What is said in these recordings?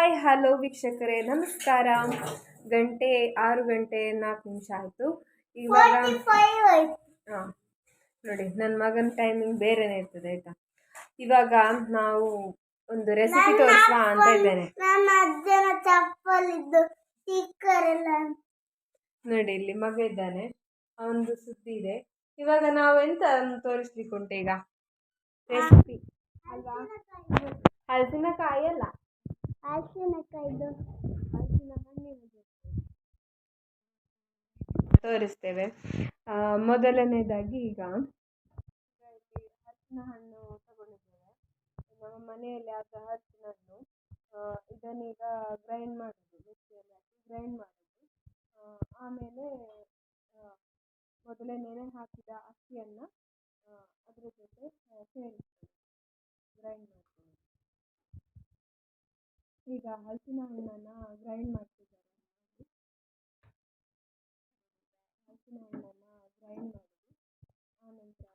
Hi hello ವೀಕ್ಷಕರೇ ನಮಸ್ಕಾರ. ಗಂಟೆ ಆರು ಗಂಟೆ ನಾಲ್ಕು ನಿಮಿಷ ಆಯಿತು. ಇವಾಗ ಹಾಂ ನೋಡಿ ನನ್ನ ಮಗನ ಟೈಮಿಂಗ್ ಬೇರೆನೇ ಇರ್ತದೆ ಆಯಿತಾ? ಇವಾಗ ನಾವು ಒಂದು ರೆಸಿಪಿ ತೋರಿಸುವ ಅಂತ ಇದ್ದೇನೆ. ನೋಡಿ ಇಲ್ಲಿ ಮಗ ಇದ್ದಾನೆ. ಅವನದು ಸುದ್ದಿ ಇದೆ. ಇವಾಗ ನಾವು ಎಂತ ತೋರಿಸ್ಲಿಕ್ಕೆ ಉಂಟು ಈಗ? ರೆಸಿಪಿ ಅಲ್ವಾ? ಹಲಸಿನಕಾಯಿ ಅಲ್ಲ? ಹಣ್ಣಿನದು ತೋರಿಸ್ತೇವೆ. ಮೊದಲನೇದಾಗಿ ಈಗ ಹಲಸಿನ ಹಣ್ಣು ತಗೊಂಡಿದ್ದೇವೆ. ನಮ್ಮ ಮನೆಯಲ್ಲಿ ಆದ ಹಲಸಿನ ಹಣ್ಣು ಇದನ್ನೀಗ ಗ್ರೈಂಡ್ ಮಾಡೋದು ಮಿಕ್ಸಿಯಲ್ಲಿ ಹಾಕಿ ಗ್ರೈಂಡ್ ಮಾಡೋದು ಆಮೇಲೆ ಮೊದಲೇ ನೆನೆ ಹಾಕಿದ ಅಕ್ಕಿಯನ್ನು ಅದರ ಜೊತೆ ಸೇರಿಸ್ತೇವೆ ಗ್ರೈಂಡ್ ಮಾಡ್ಕೊಳ್ಳಿ ಈಗ ಹಲಸಿನ ಹಣ್ಣನ್ನು ಗ್ರೈಂಡ್ ಮಾಡ್ತಿದ್ದಾರೆ ಹಲಸಿನ ಹಣ್ಣನ್ನು ಗ್ರೈಂಡ್ ಮಾಡೋದು ಆನಂತರ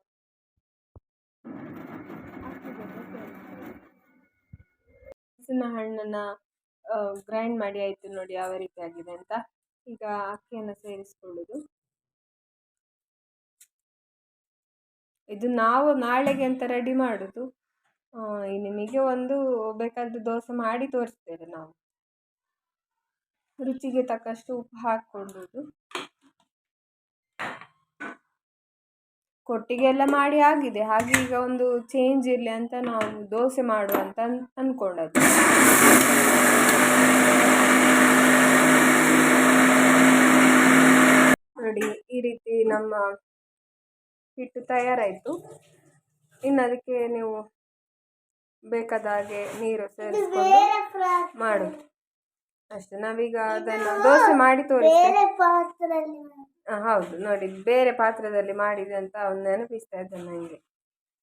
ಹಲಸಿನ ಹಣ್ಣನ್ನು ಗ್ರೈಂಡ್ ಮಾಡಿ ಆಯಿತು ನೋಡಿ ಯಾವ ರೀತಿ ಆಗಿದೆ ಅಂತ. ಈಗ ಅಕ್ಕಿಯನ್ನು ಸೇರಿಸ್ಕೊಳ್ಳೋದು. ಇದು ನಾವು ನಾಳೆಗೆ ಅಂತ ರೆಡಿ ಮಾಡೋದು. ನಿಮಗೆ ಒಂದು ಬೇಕಾದ ದೋಸೆ ಮಾಡಿ ತೋರಿಸ್ತೇವೆ ನಾವು. ರುಚಿಗೆ ತಕ್ಕಷ್ಟು ಉಪ್ಪು ಹಾಕ್ಕೊಳ್ಳೋದು ಕೊಟ್ಟಿಗೆ ಎಲ್ಲ ಮಾಡಿ ಆಗಿದೆ. ಹಾಗೆ ಈಗ ಒಂದು ಚೇಂಜ್ ಇರಲಿ ಅಂತ ನಾವು ದೋಸೆ ಮಾಡುವ ಅಂತ ಅನ್ ಅಂದ್ಕೊಂಡದ್ದು ನೋಡಿ, ಈ ರೀತಿ ನಮ್ಮ ಹಿಟ್ಟು ತಯಾರಾಯಿತು. ಇನ್ನು ಅದಕ್ಕೆ ನೀವು ಬೇಕಾದ ಹಾಗೆ ನೀರು ಸೇರಿಸ್ಕೊಂಡು ಮಾಡು. ಮಾಡುದು ಅಷ್ಟೇ ನಾವೀಗ ಅದನ್ನು ದೋಸೆ ಮಾಡಿ ತೋರಿಸ್ತೇವೆ. ಹೌದು ನೋಡಿ ಬೇರೆ ಪಾತ್ರದಲ್ಲಿ ಮಾಡಿದೆ ಅಂತ ಅವ್ನು ನೆನಪಿಸ್ತಾ ಇದ್ದ ನನಗೆ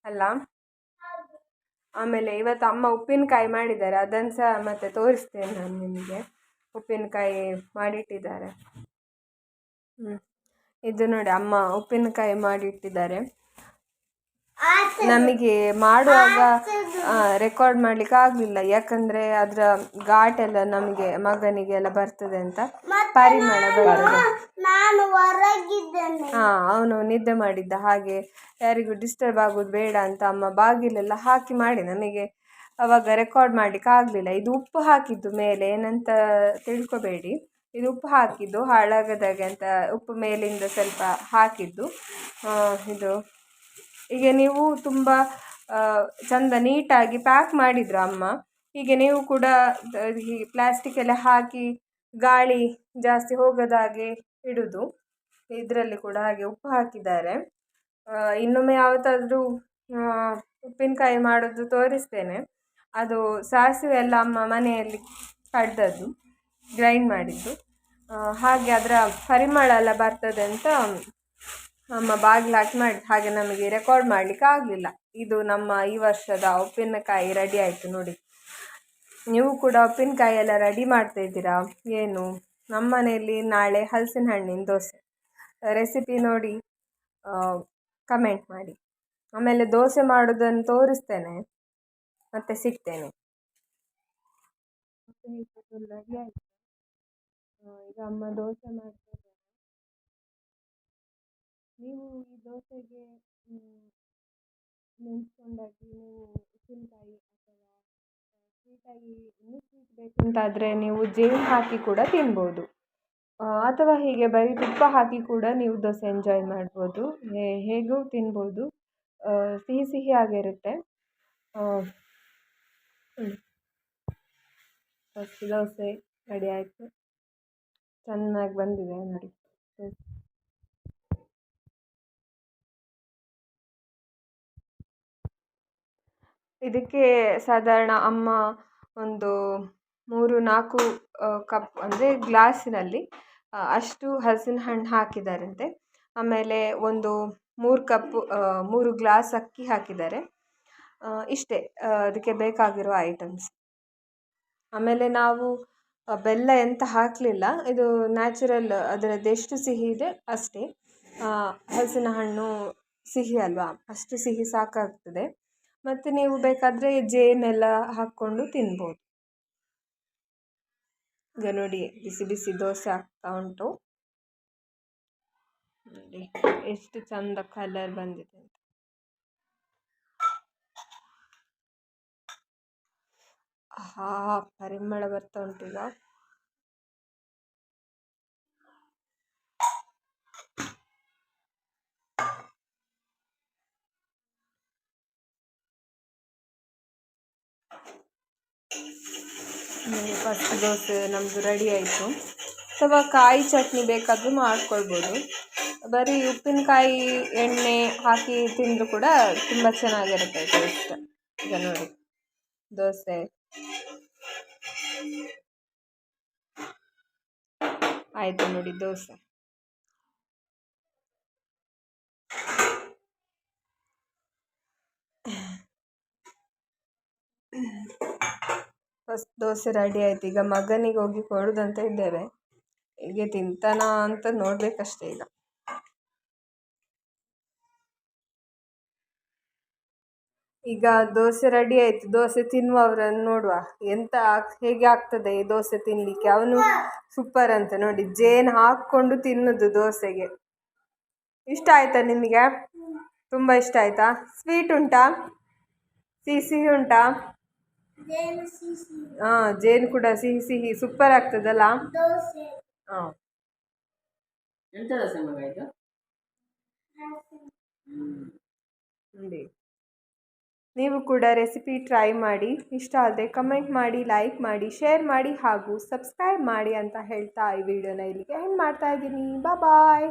ಅಲ್ಲ? ಆಮೇಲೆ ಇವತ್ತು ಅಮ್ಮ ಉಪ್ಪಿನಕಾಯಿ ಮಾಡಿದ್ದಾರೆ ಅದನ್ನು ಸಹ ಮತ್ತೆ ತೋರಿಸ್ತೇನೆ ನಾನು ನಿಮಗೆ. ಉಪ್ಪಿನಕಾಯಿ ಮಾಡಿಟ್ಟಿದ್ದಾರೆ. ಹ್ಞೂ ಇದು ನೋಡಿ ಅಮ್ಮ ಉಪ್ಪಿನಕಾಯಿ ಮಾಡಿಟ್ಟಿದ್ದಾರೆ. ನಮಗೆ ಮಾಡುವಾಗ ರೆಕಾರ್ಡ್ ಮಾಡ್ಲಿಕ್ಕೆ ಆಗಲಿಲ್ಲ. ಯಾಕಂದರೆ ಅದರ ಘಾಟೆಲ್ಲ ನಮಗೆ ಮಗನಿಗೆ ಎಲ್ಲ ಬರ್ತದೆ ಅಂತ ಪರಿಮಳ ಬರ್ತದೆ. ಹಾ ಅವನು ನಿದ್ದೆ ಮಾಡಿದ್ದ ಹಾಗೆ ಯಾರಿಗೂ ಡಿಸ್ಟರ್ಬ್ ಆಗೋದು ಬೇಡ ಅಂತ ಅಮ್ಮ ಬಾಗಿಲೆಲ್ಲ ಹಾಕಿ ಮಾಡಿ ನಮಗೆ ಅವಾಗ ರೆಕಾರ್ಡ್ ಮಾಡ್ಲಿಕ್ಕೆ ಆಗಲಿಲ್ಲ. ಇದು ಉಪ್ಪು ಹಾಕಿದ್ದು ಮೇಲೆ ಏನಂತ ತಿಳ್ಕೊಬೇಡಿ. ಇದು ಉಪ್ಪು ಹಾಕಿದ್ದು ಹಾಳಾಗದಾಗೆ ಅಂತ ಉಪ್ಪು ಮೇಲಿಂದ ಸ್ವಲ್ಪ ಹಾಕಿದ್ದು. ಇದು ಈಗ ನೀವು ತುಂಬ ಚಂದ ನೀಟಾಗಿ ಪ್ಯಾಕ್ ಮಾಡಿದ್ರು ಅಮ್ಮ ಹೀಗೆ ನೀವು ಕೂಡ ಹೀಗೆ ಪ್ಲಾಸ್ಟಿಕ್ ಎಲ್ಲ ಹಾಕಿ ಗಾಳಿ ಜಾಸ್ತಿ ಹೋಗದ ಹಾಗೆ ಇಡುದು. ಇದರಲ್ಲಿ ಕೂಡ ಹಾಗೆ ಉಪ್ಪು ಹಾಕಿದ್ದಾರೆ. ಇನ್ನೊಮ್ಮೆ ಯಾವತ್ತಾದರೂ ಉಪ್ಪಿನಕಾಯಿ ಮಾಡೋದು ತೋರಿಸ್ತೇನೆ. ಅದು ಸಾಸಿವೆ ಎಲ್ಲ ಅಮ್ಮ ಮನೆಯಲ್ಲಿ ಕಡ್ದದ್ದು ಗ್ರೈಂಡ್ ಮಾಡಿದ್ದು. ಹಾಗೆ ಅದರ ಪರಿಮಳ ಎಲ್ಲ ಬರ್ತದೆ ಅಂತ ಅಮ್ಮ ಬಾಗಿಲು ಹಾಕಿ ಮಾಡಿ ಹಾಗೆ ನಮಗೆ ರೆಕಾರ್ಡ್ ಮಾಡಲಿಕ್ಕೆ ಆಗಲಿಲ್ಲ. ಇದು ನಮ್ಮ ಈ ವರ್ಷದ ಉಪ್ಪಿನಕಾಯಿ ರೆಡಿ ಆಯಿತು ನೋಡಿ. ನೀವು ಕೂಡ ಉಪ್ಪಿನಕಾಯಿ ಎಲ್ಲ ರೆಡಿ ಮಾಡ್ತಾ ಇದ್ದೀರಾ? ಏನು? ನಮ್ಮ ಮನೆಯಲ್ಲಿ ನಾಳೆ ಹಲಸಿನ ಹಣ್ಣಿನ ದೋಸೆ. ರೆಸಿಪಿ ನೋಡಿ ಕಮೆಂಟ್ ಮಾಡಿ. ಆಮೇಲೆ ದೋಸೆ ಮಾಡೋದನ್ನು ತೋರಿಸ್ತೇನೆ. ಮತ್ತೆ ಸಿಗ್ತೇನೆ. ಈಗ ಅಮ್ಮ ದೋಸೆ ಮಾಡ್ತಾ ಇದ್ದಾರೆ ನೀವು ಈ ದೋಸೆಗೆ ನೆನೆಸ್ಕೊಂಡಾಗಿ ನೀವು ಉಪ್ಪಿನಕಾಯಿ ಅಥವಾ ಸ್ವೀಟಾಗಿ ಇನ್ನೂ ಸ್ವೀಟ್ ಬೇಕು ನೀವು ಜೇನು ಹಾಕಿ ಕೂಡ ತಿನ್ಬೋದು. ಅಥವಾ ಹೀಗೆ ಬರೀ ತುಪ್ಪ ಹಾಕಿ ಕೂಡ ನೀವು ದೋಸೆ ಎಂಜಾಯ್ ಮಾಡ್ಬೋದು. ಹೇಗೂ ತಿನ್ಬೋದು. ಸಿಹಿ ಸಿಹಿ ಆಗಿರುತ್ತೆ. ಫಸ್ಟ್ ದೋಸೆ ರೆಡಿ ಆಯಿತು. ಚೆನ್ನಾಗಿ ಬಂದಿದೆ ನೋಡಿ. ಇದಕ್ಕೆ ಸಾಧಾರಣ ಅಮ್ಮ ಒಂದು ಮೂರು, ನಾಲ್ಕು ಕಪ್ ಅಂದರೆ ಗ್ಲಾಸಿನಲ್ಲಿ ಅಷ್ಟು ಹಲಸಿನ ಹಣ್ಣು ಹಾಕಿದ್ದಾರಂತೆ ಆಮೇಲೆ ಒಂದು ಮೂರು ಕಪ್ ಮೂರು ಗ್ಲಾಸ್ ಅಕ್ಕಿ ಹಾಕಿದ್ದಾರೆ. ಇಷ್ಟೇ ಅದಕ್ಕೆ ಬೇಕಾಗಿರೋ ಐಟಮ್ಸ್. ಆಮೇಲೆ ನಾವು ಬೆಲ್ಲ ಎಂತ ಹಾಕಲಿಲ್ಲ. ಇದು ನ್ಯಾಚುರಲ್ ಅದರದ್ದೆಷ್ಟು ಸಿಹಿ ಇದೆ ಅಷ್ಟೇ. ಹಲಸಿನ ಹಣ್ಣು ಸಿಹಿ ಅಲ್ವಾ? ಅಷ್ಟು ಸಿಹಿ ಸಾಕಾಗ್ತದೆ. ಮತ್ತು ನೀವು ಬೇಕಾದರೆ ಜೇನೆಲ್ಲ ಹಾಕ್ಕೊಂಡು ತಿನ್ಬೋದು. ಈಗ ನೋಡಿ, ಬಿಸಿ ಬಿಸಿ ದೋಸೆ ಆಗ್ತಾ ಉಂಟು. ನೋಡಿ, ಎಷ್ಟು ಚಂದ ಕಲರ್ ಬಂದಿದೆ ಅಂತ. ಪರಿಮಳ ಬರ್ತಾ ಉಂಟು ಈಗ. ಫಸ್ಟ್ ದೋಸೆ ನಮ್ಮದು ರೆಡಿ ಆಯಿತು. ಅಥವಾ ಕಾಯಿ ಚಟ್ನಿ ಬೇಕಾದರೂ ಮಾಡ್ಕೊಳ್ಬೋದು. ಬರೀ ಉಪ್ಪಿನಕಾಯಿ, ಎಣ್ಣೆ ಹಾಕಿ ತಿಂದರೂ ಕೂಡ ತುಂಬ ಚೆನ್ನಾಗಿರುತ್ತೆ ಟೇಸ್ಟ್ ನೋಡಿ ದೋಸೆ. ಆಯಿತು ನೋಡಿ ದೋಸೆ. ಫಸ್ಟ್ ದೋಸೆ ರೆಡಿ ಆಯ್ತು. ಈಗ ಮಗನಿಗೆ ಹೋಗಿ ಕೊಡೋದಂತ ಇದ್ದೇವೆ. ಹೀಗೆ ತಿಂತಾನ ಅಂತ ನೋಡಬೇಕಷ್ಟೇ ಈಗ. ಈಗ ದೋಸೆ ರೆಡಿ ಆಯಿತು. ದೋಸೆ ತಿನ್ನುವವರನ್ನು ನೋಡುವ. ಎಂತ ಹೇಗೆ ಆಗ್ತದೆ ಈ ದೋಸೆ ತಿನ್ನಲಿಕ್ಕೆ ಅವನು ಸೂಪರ್ ಅಂತ ನೋಡಿ, ಜೇನು ಹಾಕ್ಕೊಂಡು ತಿನ್ನೋದು ದೋಸೆಗೆ. ಇಷ್ಟ ಆಯ್ತಾ ನಿಮಗೆ? ತುಂಬ ಇಷ್ಟ ಆಯ್ತಾ? ಸ್ವೀಟ್ ಉಂಟಾ? ಸಿಹಿ ಸಿಹಿ ಉಂಟಾ? ಹಾಂ ಜೇನು ಕೂಡ ಸಿಹಿ ಸಿಹಿ ಸೂಪರ್ ಆಗ್ತದಲ್ಲ? ಹಾಂ ಎಂತ ದೋಸೆ ಮಗ ಇದು? ನೋಡಿ. ನೀವು ಕೂಡ ರೆಸಿಪಿ ಟ್ರೈ ಮಾಡಿ ಇಷ್ಟ ಆದರೆ ಕಮೆಂಟ್ ಮಾಡಿ ಲೈಕ್ ಮಾಡಿ ಶೇರ್ ಮಾಡಿ ಹಾಗೂ ಸಬ್ಸ್ಕ್ರೈಬ್ ಮಾಡಿ ಅಂತ ಹೇಳ್ತಾ ಈ ವಿಡಿಯೋನ ಇಲ್ಲಿಗೆ ಎಂಡ್ ಮಾಡ್ತಾ ಇದ್ದೀನಿ. ಬಾಯ್